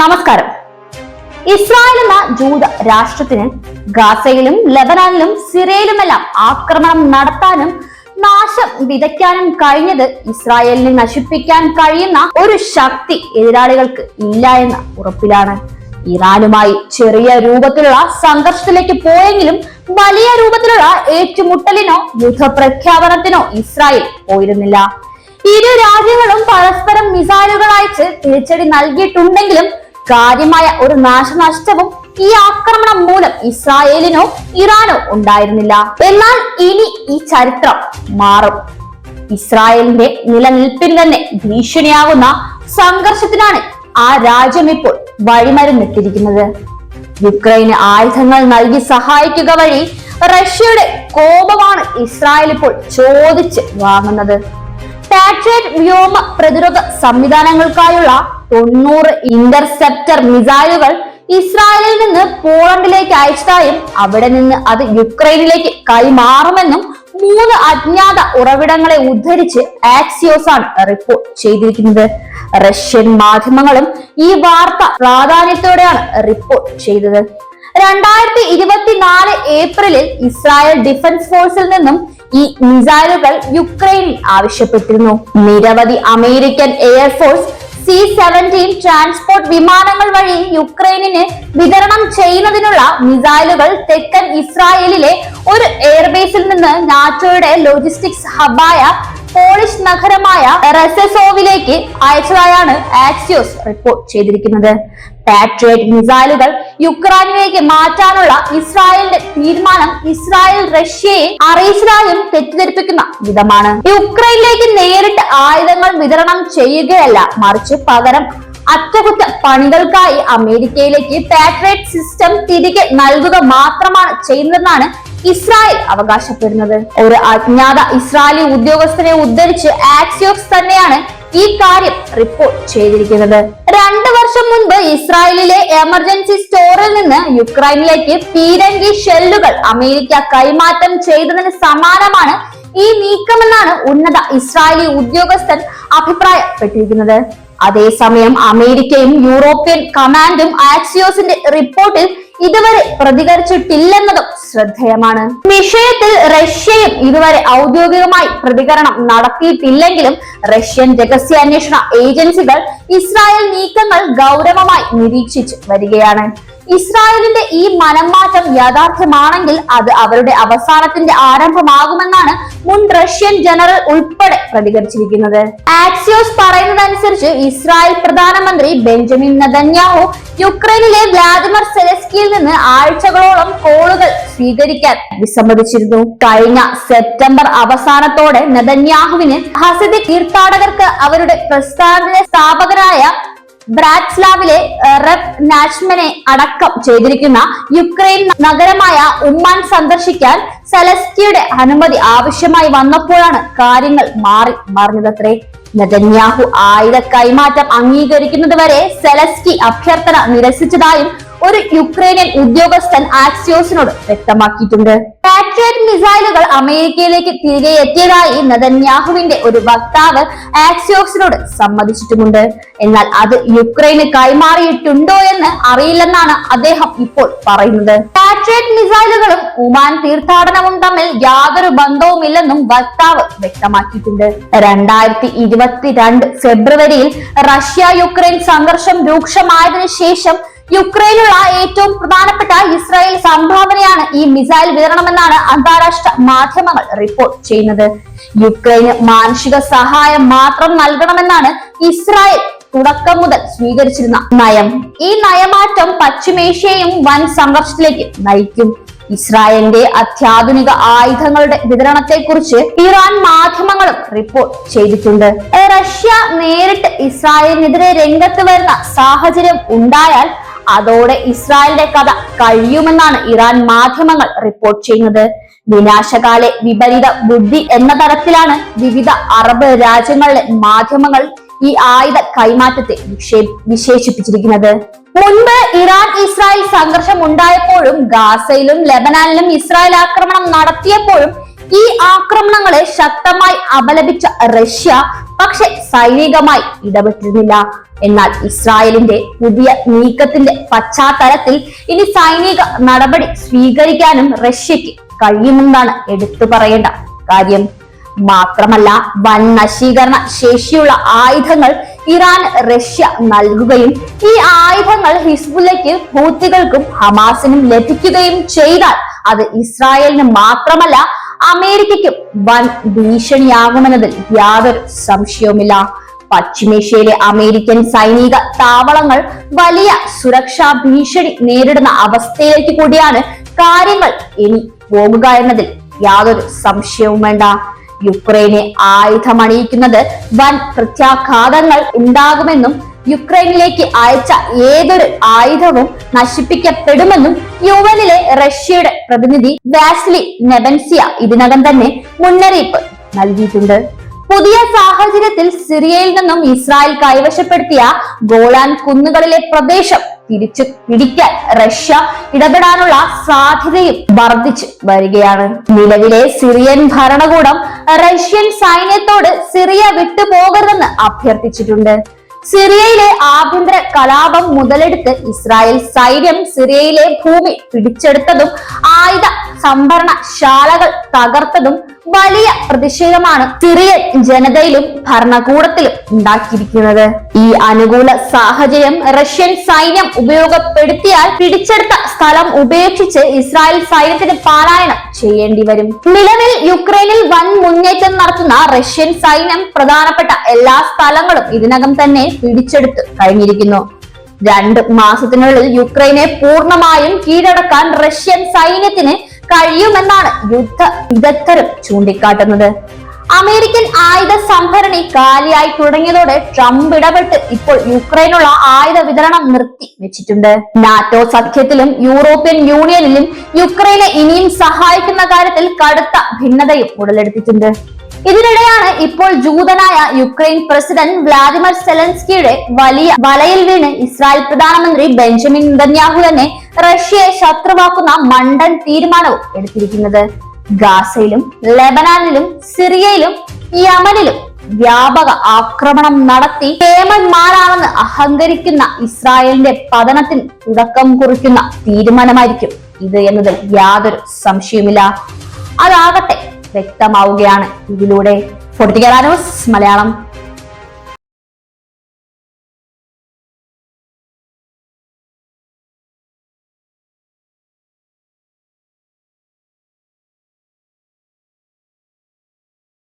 നമസ്കാരം. ഇസ്രായേൽ എന്ന ജൂത രാഷ്ട്രത്തിന് ഗാസയിലും ലബനാനിലും സിറയിലുമെല്ലാം ആക്രമണം നടത്താനും നാശം വിതയ്ക്കാനും കഴിഞ്ഞത് ഇസ്രായേലിനെ നശിപ്പിക്കാൻ കഴിയുന്ന ഒരു ശക്തി എതിരാളികൾക്ക് ഇല്ല എന്ന ഉറപ്പിലാണ്. ഇറാനുമായി ചെറിയ രൂപത്തിലുള്ള സംഘർഷത്തിലേക്ക് പോയെങ്കിലും വലിയ രൂപത്തിലുള്ള ഏറ്റുമുട്ടലിനോ യുദ്ധപ്രഖ്യാപനത്തിനോ ഇസ്രായേൽ പോയിരുന്നില്ല. ഇരു രാജ്യങ്ങളും പരസ്പരം മിസൈലുകൾ അയച്ച് തിരിച്ചടി നൽകിയിട്ടുണ്ടെങ്കിലും കാര്യമായ ഒരു നാശനഷ്ടവും ഈ ആക്രമണം മൂലം ഇസ്രായേലിനോ ഇറാനോ ഉണ്ടായിരുന്നില്ല. എന്നാൽ ഇനി ഈ ചരിത്രം മാറും. ഇസ്രായേലിന്റെ നിലനിൽപ്പിന് തന്നെ ഭീഷണിയാകുന്ന സംഘർഷത്തിനാണ് ആ രാജ്യം ഇപ്പോൾ വഴിമരുന്നിട്ടിരിക്കുന്നത്. യുക്രൈന് ആയുധങ്ങൾ നൽകി സഹായിക്കുക വഴി റഷ്യയുടെ കോപമാണ് ഇസ്രായേൽ ഇപ്പോൾ ചോദിച്ച് വാങ്ങുന്നത്. പാട്രിയറ്റ് വ്യോമ പ്രതിരോധ സംവിധാനങ്ങൾക്കായുള്ള തൊണ്ണൂറ് ഇന്റർസെപ്റ്റർ മിസൈലുകൾ ഇസ്രായേലിൽ നിന്ന് പോളണ്ടിലേക്ക് അയച്ചതായും അവിടെ നിന്ന് അത് യുക്രൈനിലേക്ക് കൈമാറുമെന്നും മൂന്ന് അജ്ഞാത ഉറവിടങ്ങളെ ഉദ്ധരിച്ച് ആക്സിയോസ് ആണ് റിപ്പോർട്ട് ചെയ്തിരിക്കുന്നത്. റഷ്യൻ മാധ്യമങ്ങളും ഈ വാർത്ത പ്രാധാന്യത്തോടെയാണ് റിപ്പോർട്ട് ചെയ്തത്. രണ്ടായിരത്തി ഇരുപത്തിനാല് ഏപ്രിലിൽ ഇസ്രായേൽ ഡിഫൻസ് ഫോഴ്സിൽ നിന്നും ഈ മിസൈലുകൾ യുക്രൈനിൽ ആവശ്യപ്പെട്ടിരുന്നു. നിരവധി American air force C seventeen transport വിമാനങ്ങൾ വഴി യുക്രൈനിന് വിതരണം ചെയ്യുന്നതിനുള്ള മിസൈലുകൾ തെക്കൻ ഇസ്രായേലിലെ ഒരു എയർബേസിൽ നിന്ന് നാറ്റോയുടെ ലോജിസ്റ്റിക്സ് ഹബായ പോളിഷ് നഗരമായ റെസസോവിലേക്ക് അയച്ചതായാണ് ആക്സിയോസ് റിപ്പോർട്ട് ചെയ്തിരിക്കുന്നത്. പാട്രിയറ്റ് മിസൈലുകൾ യുക്രൈനിലേക്ക് മാറ്റാനുള്ള ഇസ്രായേലിന്റെ തീരുമാനം ഇസ്രായേൽ റഷ്യയെ അറിയിച്ചതായും തെറ്റിദ്ധരിപ്പിക്കുന്ന വിധമാണ്. യുക്രൈനിലേക്ക് നേരിട്ട് ആയുധങ്ങൾ വിതരണം ചെയ്യുകയല്ല മറിച്ച് പകരം അറ്റകുറ്റ പണികൾക്കായി അമേരിക്കയിലേക്ക് പാട്രേറ്റ് സിസ്റ്റം തിരികെ നൽകുക മാത്രമാണ് ചെയ്യുന്നതെന്നാണ് ഇസ്രായേൽ അവകാശപ്പെടുന്നത്. ഒരു അജ്ഞാത ഇസ്രായേലി ഉദ്യോഗസ്ഥനെ ഉദ്ധരിച്ച് ആക്സിയോക്സ് തന്നെയാണ് ഈ കാര്യം റിപ്പോർട്ട് ചെയ്തിരിക്കുന്നത്. രണ്ട് വർഷം മുൻപ് ഇസ്രായേലിലെ എമർജൻസി സ്റ്റോറിൽ നിന്ന് യുക്രൈനിലേക്ക് പീരങ്കി ഷെല്ലുകൾ അമേരിക്ക കൈമാറ്റം ചെയ്തതിന് സമാനമാണ് ഈ നീക്കമെന്നാണ് ഉന്നത ഇസ്രായേലി ഉദ്യോഗസ്ഥൻ അഭിപ്രായപ്പെട്ടിരിക്കുന്നത്. അതേസമയം അമേരിക്കയും യൂറോപ്യൻ കമാൻഡും ആക്സിയോസിന്റെ റിപ്പോർട്ടിൽ ഇതുവരെ പ്രതികരിച്ചിട്ടില്ലെന്നതും ശ്രദ്ധേയമാണ്. വിഷയത്തിൽ റഷ്യയും ഇതുവരെ ഔദ്യോഗികമായി പ്രതികരണം നടത്തിയിട്ടില്ലെങ്കിലും റഷ്യൻ രഹസ്യാന്വേഷണ ഏജൻസികൾ ഇസ്രായേൽ നീക്കങ്ങൾ ഗൗരവമായി നിരീക്ഷിച്ചു വരികയാണ്. ഇസ്രായേലിന്റെ ഈ മനംമാറ്റം യാഥാർത്ഥ്യമാണെങ്കിൽ അത് അവരുടെ അവസാനത്തിന്റെ ആരംഭമാകുമെന്നാണ് മുൻ റഷ്യൻ ജനറൽ ഉൾപ്പെടെ പ്രതികരിച്ചിരിക്കുന്നത്. ആക്സിയോസ് പറയുന്നതനുസരിച്ച് ഇസ്രായേൽ പ്രധാനമന്ത്രി ബെഞ്ചമിൻ നദന്യാഹു യുക്രൈനിലെ വ്ലാദിമർ സെലസ്കിയിൽ നിന്ന് ആഴ്ചകളോളം കോളുകൾ സ്വീകരിക്കാൻ വിസമ്മതിച്ചിരുന്നു. കഴിഞ്ഞ സെപ്റ്റംബർ അവസാനത്തോടെ നദന്യാഹുവിന് ഹസദി തീർത്ഥാടകർക്ക് അവരുടെ പ്രസ്ഥാനത്തിലെ സ്ഥാപകരായ ബ്രാറ്റ്സ്ലാവിലെ റെപ് നാഷ്മനെ അടക്കം ചെയ്തിരിക്കുന്ന യുക്രൈൻ നഗരമായ ഉമ്മാൻ സന്ദർശിക്കാൻ സെലസ്കിയുടെ അനുമതി ആവശ്യമായി വന്നപ്പോഴാണ് കാര്യങ്ങൾ മാറി മറിഞ്ഞതത്രേ. നെതന്യാഹു ആയുധ കൈമാറ്റം അംഗീകരിക്കുന്നത് വരെ സെലസ്കി അഭ്യർത്ഥന നിരസിച്ചതായും ഒരു യുക്രൈനിയൻ ഉദ്യോഗസ്ഥൻ ആക്സിയോസിനോട് വ്യക്തമാക്കിയിട്ടുണ്ട്. പാട്രിയറ്റ് മിസൈലുകൾ അമേരിക്കയിലേക്ക് തിരികെ എത്തിയതായി നദന്യാഹുവിന്റെ ഒരു വക്താവ് ആക്സിയോക്സിനോട് സമ്മതിച്ചിട്ടുമുണ്ട്. എന്നാൽ അത് യുക്രൈന് കൈമാറിയിട്ടുണ്ടോ എന്ന് അറിയില്ലെന്നാണ് അദ്ദേഹം ഇപ്പോൾ പറയുന്നത്. പാട്രിയറ്റ് മിസൈലുകളും ഉമാൻ തീർത്ഥാടനവും തമ്മിൽ യാതൊരു ബന്ധവുമില്ലെന്നും വക്താവ് വ്യക്തമാക്കിയിട്ടുണ്ട്. രണ്ടായിരത്തി ഇരുപത്തിരണ്ട് ഫെബ്രുവരിയിൽ റഷ്യ യുക്രൈൻ സംഘർഷം രൂക്ഷമായതിനു ശേഷം യുക്രൈനുള്ള ഏറ്റവും പ്രധാനപ്പെട്ട ഇസ്രായേൽ സംഭാവനയാണ് ഈ മിസൈൽ വിതരണമെന്നാണ് അന്താരാഷ്ട്ര മാധ്യമങ്ങൾ റിപ്പോർട്ട് ചെയ്യുന്നത്. യുക്രൈന് മാനുഷിക സഹായം മാത്രം നൽകണമെന്നാണ് ഇസ്രായേൽ തുടക്കം മുതൽ സ്വീകരിച്ചിരുന്ന നയം. ഈ നയമാറ്റം പശ്ചിമേഷ്യയും വൻ സംഘർഷത്തിലേക്ക് നയിക്കും. ഇസ്രായേലിന്റെ അത്യാധുനിക ആയുധങ്ങളുടെ വിതരണത്തെക്കുറിച്ച് ഇറാൻ മാധ്യമങ്ങളും റിപ്പോർട്ട് ചെയ്തിട്ടുണ്ട്. റഷ്യ നേരിട്ട് ഇസ്രായേലിനെതിരെ രംഗത്ത് വരുന്ന സാഹചര്യം ഉണ്ടായാൽ അതോടെ ഇസ്രായേലിന്റെ കഥ കഴിയുമെന്നാണ് ഇറാൻ മാധ്യമങ്ങൾ റിപ്പോർട്ട് ചെയ്യുന്നത്. വിനാശകാലെ വിപരീത ബുദ്ധി എന്ന തരത്തിലാണ് വിവിധ അറബ് രാജ്യങ്ങളിലെ മാധ്യമങ്ങൾ ഈ ആയുധ കൈമാറ്റത്തെ വിശേഷിപ്പിച്ചിരിക്കുന്നത്. മുൻപ് ഇറാൻ ഇസ്രായേൽ സംഘർഷം ഉണ്ടായപ്പോഴും ഗാസയിലും ലെബനാനിലും ഇസ്രായേൽ ആക്രമണം നടത്തിയപ്പോഴും ഈ ആക്രമണങ്ങളെ ശക്തമായി അപലപിച്ച റഷ്യ പക്ഷെ സൈനികമായി ഇടപെട്ടിരുന്നില്ല. എന്നാൽ ഇസ്രായേലിന്റെ പുതിയ നീക്കത്തിന്റെ പശ്ചാത്തലത്തിൽ ഇനി സൈനിക നടപടി സ്വീകരിക്കാനും റഷ്യക്ക് കഴിയുമെന്നാണ് എടുത്തു പറയേണ്ട കാര്യം. മാത്രമല്ല വൻ നശീകരണ ശേഷിയുള്ള ആയുധങ്ങൾ ഇറാൻ റഷ്യ നൽകുകയും ഈ ആയുധങ്ങൾ ഹിസ്ബുല്ലയ്ക്ക് ഹൂത്തികൾക്കും ഹമാസിനും ലഭിക്കുകയും ചെയ്താൽ അത് ഇസ്രായേലിന് മാത്രമല്ല അമേരിക്കയ്ക്കും വൻ ഭീഷണിയാകുമെന്നതിൽ യാതൊരു സംശയവുമില്ല. പശ്ചിമേഷ്യയിലെ അമേരിക്കൻ സൈനിക താവളങ്ങൾ വലിയ സുരക്ഷാ ഭീഷണി നേരിടുന്ന അവസ്ഥയിലേക്ക് കൂടിയാണ് കാര്യങ്ങൾ ഇനി പോകുക എന്നതിൽ യാതൊരു സംശയവും വേണ്ട. യുക്രൈനെ ആയുധമണിയിക്കുന്നത് വൻ പ്രത്യാഘാതങ്ങൾ ഉണ്ടാകുമെന്നും യുക്രൈനിലേക്ക് അയച്ച ഏതൊരു ആയുധവും നശിപ്പിക്കപ്പെടുമെന്നും യുവനിലെ റഷ്യയുടെ പ്രതിനിധി വാസ്ലി നെബൻസിയ ഇതിനകം തന്നെ മുന്നറിയിപ്പ് നൽകിയിട്ടുണ്ട്. പുതിയ സാഹചര്യത്തിൽ സിറിയയിൽ നിന്നും ഇസ്രായേൽ കൈവശപ്പെടുത്തിയ ഗോളാൻ കുന്നുകളിലെ പ്രദേശം തിരിച്ചു പിടിക്കാൻ റഷ്യ ഇടപെടാനുള്ള സാധ്യതയും വർദ്ധിച്ചു വരികയാണ്. നിലവിലെ സിറിയൻ ഭരണകൂടം റഷ്യൻ സൈന്യത്തോട് സിറിയ വിട്ടുപോകരുതെന്ന് അഭ്യർത്ഥിച്ചിട്ടുണ്ട്. സിറിയയിലെ ആഭ്യന്തര കലാപം മുതലെടുത്ത് ഇസ്രായേൽ സൈന്യം സിറിയയിലെ ഭൂമി പിടിച്ചെടുത്തതും ആയുധ സംഭരണ ശാലകൾ തകർത്തതും വലിയ പ്രതിഷേധമാണ് സിറിയൻ ജനതയിലും ഭരണകൂടത്തിലും ഉണ്ടാക്കിയിരിക്കുന്നത്. ഈ അനുകൂല സാഹചര്യം റഷ്യൻ സൈന്യം ഉപയോഗപ്പെടുത്തിയാൽ പിടിച്ചെടുത്ത സ്ഥലം ഉപേക്ഷിച്ച് ഇസ്രായേൽ സൈന്യത്തിന് പാലായനം ചെയ്യേണ്ടി വരും. നിലവിൽ യുക്രൈനിൽ വൻ മുന്നേറ്റം നടത്തുന്ന റഷ്യൻ സൈന്യം പ്രധാനപ്പെട്ട എല്ലാ സ്ഥലങ്ങളും ഇതിനകം തന്നെ പിടിച്ചെടുത്ത് കഴിഞ്ഞിരിക്കുന്നു. രണ്ട് മാസത്തിനുള്ളിൽ യുക്രൈനെ പൂർണമായും കീഴടക്കാൻ റഷ്യൻ സൈന്യത്തിന് കഴിയുമെന്നാണ് യുദ്ധ വിദഗ്ധരും ചൂണ്ടിക്കാട്ടുന്നത്. അമേരിക്കൻ ആയുധ സംഭരണി കാലിയായി തുടങ്ങിയതോടെ ട്രംപ് ഇടപെട്ട് ഇപ്പോൾ യുക്രൈനുള്ള ആയുധ വിതരണം നിർത്തി വെച്ചിട്ടുണ്ട്. നാറ്റോ സഖ്യത്തിലും യൂറോപ്യൻ യൂണിയനിലും യുക്രൈനെ ഇനിയും സഹായിക്കുന്ന കാര്യത്തിൽ കടുത്ത ഭിന്നതയും ഉടലെടുത്തിട്ടുണ്ട്. ഇതിനിടെയാണ് ഇപ്പോൾ ജൂതനായ യുക്രൈൻ പ്രസിഡന്റ് വ്ളാദിമിർ സെലൻസ്കിയുടെ വലിയ വലയിൽ വീണ് ഇസ്രായേൽ പ്രധാനമന്ത്രി ബെഞ്ചമിൻ നെതന്യാഹു തന്നെ റഷ്യയെ ശത്രുവാക്കുന്ന മണ്ടൻ തീരുമാനവും എടുത്തിരിക്കുന്നത്. ഗാസയിലും ലെബനാനിലും സിറിയയിലും യമനിലും വ്യാപക ആക്രമണം നടത്തി കേമന്മാരാണെന്ന് അഹങ്കരിക്കുന്ന ഇസ്രായേലിന്റെ പതനത്തിന് തുടക്കം കുറിക്കുന്ന തീരുമാനമായിരിക്കും ഇത് എന്നതിൽ യാതൊരു സംശയവുമില്ല. അതാകട്ടെ വ്യക്തമാവുകയാണ്. ഇതിലൂടെ ഫോർട്ടിക്കാനോസ് മലയാളം